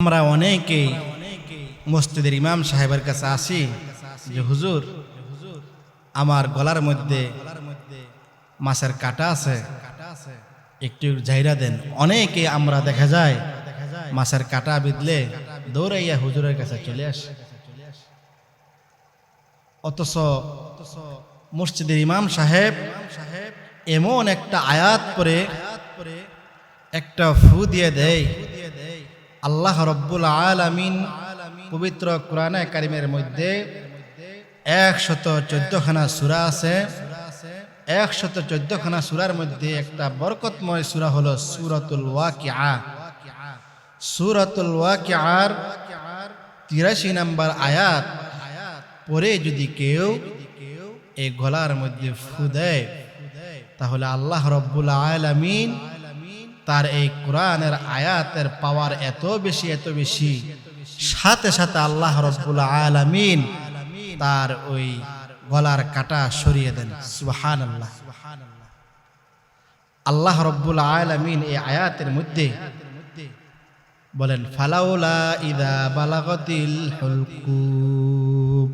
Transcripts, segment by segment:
আমরা অনেকে মসজিদের ইমাম সাহেবের কাছে আসি যে, হুজুর, আমার গলার মধ্যে মাছের কাটা আছে, একটু জাইরা দেন। অনেকে আমরা দেখা যায় মাছের কাটা বিদলে দৌড়াইয়া হুজুরের কাছে চলে আসে। অথচ মসজিদের ইমাম সাহেব এমন একটা আয়াত পরে একটা ফু দিয়ে দেয় আল্লাহ রব্বুল আলামিন পবিত্র কোরআনে কারিমের মধ্যে একশত চোদ্দখানা সুরা আছে। একশত চোদ্দখানা সুরার মধ্যে একটা বরকতময় সুরা হলো সুরাতুল ওয়াকিআ। সুরাতুল ওয়াকিআর তিরাশি নাম্বার আয়াত পরে যদি কেউ এই গলার মধ্যে ফু দেয়, তাহলে আল্লাহ রব্বুল আলামিন তার এই কোরআনের আয়াতের পাওয়ার এত বেশি এত বেশি। সাথে সাথে আল্লাহ রব্বুল আলামিন তার ওই গলার কাটা সরিয়ে দেন। সুবহান আল্লাহ আল্লাহ রব্বুল আলামিন এই আয়াতের মধ্যে বলেন, ফালাউলা ইদা বালাগতিল হুলকুব।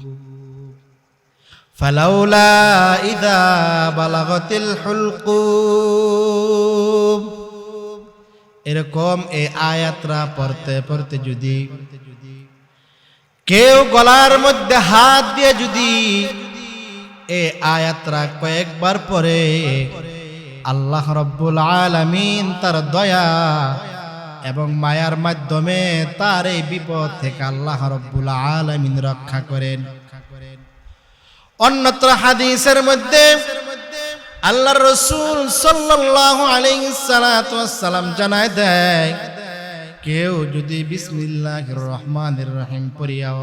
ফালাউলা ইদা বালাগতিল হুলকুব। এরকম এই আয়াতরা পড়তে পড়তে যদি কেউ গলার মধ্যে হাত দিয়ে যদি এ আয়াতরা কয়েকবার পরে আল্লাহ রব্বুল আলামিন তার দয়া এবং মায়ার মাধ্যমে তার এই বিপদ থেকে আল্লাহ রব্বুল আলামিন রক্ষা করেন। অন্যত্র হাদিসের মধ্যে আল্লাহ রসুল সালাতু সালাম জানায় দেয়, কেউ যদি বিসমিল্লাহির রহমানির রহিম পড়িয়াও,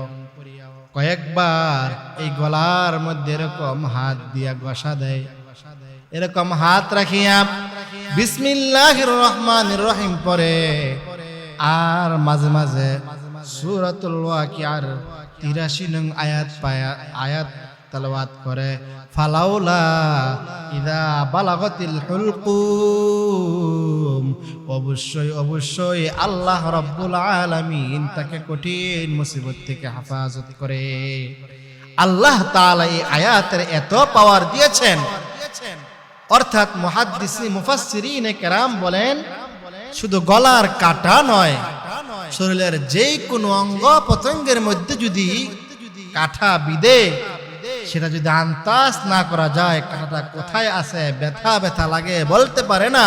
কয়েকবার এই গলার মধ্যে এরকম হাত দিয়া গসা দেয়, এরকম হাত রাখিয়া বিসমিল্লাহির রহমানির রহিম পরে আর মাঝে মাঝে সূরাতুল ওয়াকিয়ার 83 নং আয়াত পায়া আয়াত তালাওয়াত করে, ফালাউলা ইদা বালাগতিল হুলকুম। অবশ্যই অবশ্যই আল্লাহ রাব্বুল আলামিন তাকে কঠিন মুসিবত থেকে হেফাজত করে। আল্লাহ তাআলা এই আয়াতের এত পাওয়ার দিয়েছেন। অর্থাৎ মুহাদ্দিসি, মুফাসসিরিন কেরাম বলেন, শুধু গলার কাটা নয়, শরীরের যে কোনো অঙ্গ প্রত্যঙ্গের মধ্যে যদি কাঠা বিদে সেটা যদি আন্তাজ না করা যায় কাঁটাটা কোথায় আছে? ব্যথা ব্যথা লাগে, বলতে পারে না।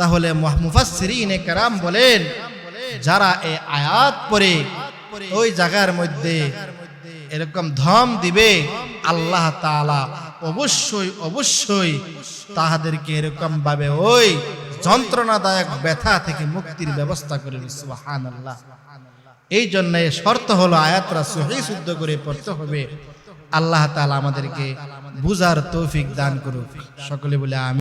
তাহলে মুফাসসিরিনে কেরাম বলেন, যারা এই আয়াত পরে ওই জায়গার মধ্যে এরকম ধম দিবে, আল্লাহ তাআলা অবশ্যই অবশ্যই তাহাদেরকে এরকম ভাবে ওই যন্ত্রণাদায়ক ব্যথা থেকে মুক্তির ব্যবস্থা করে সুবহানাল্লাহ। এই জন্য শর্ত হলো আয়াতরা সহি শুদ্ধ করে পড়তে হবে। আল্লাহ তালা আমাদেরকে বুজার তৌফিক দান করুক। সকলে বলে আমি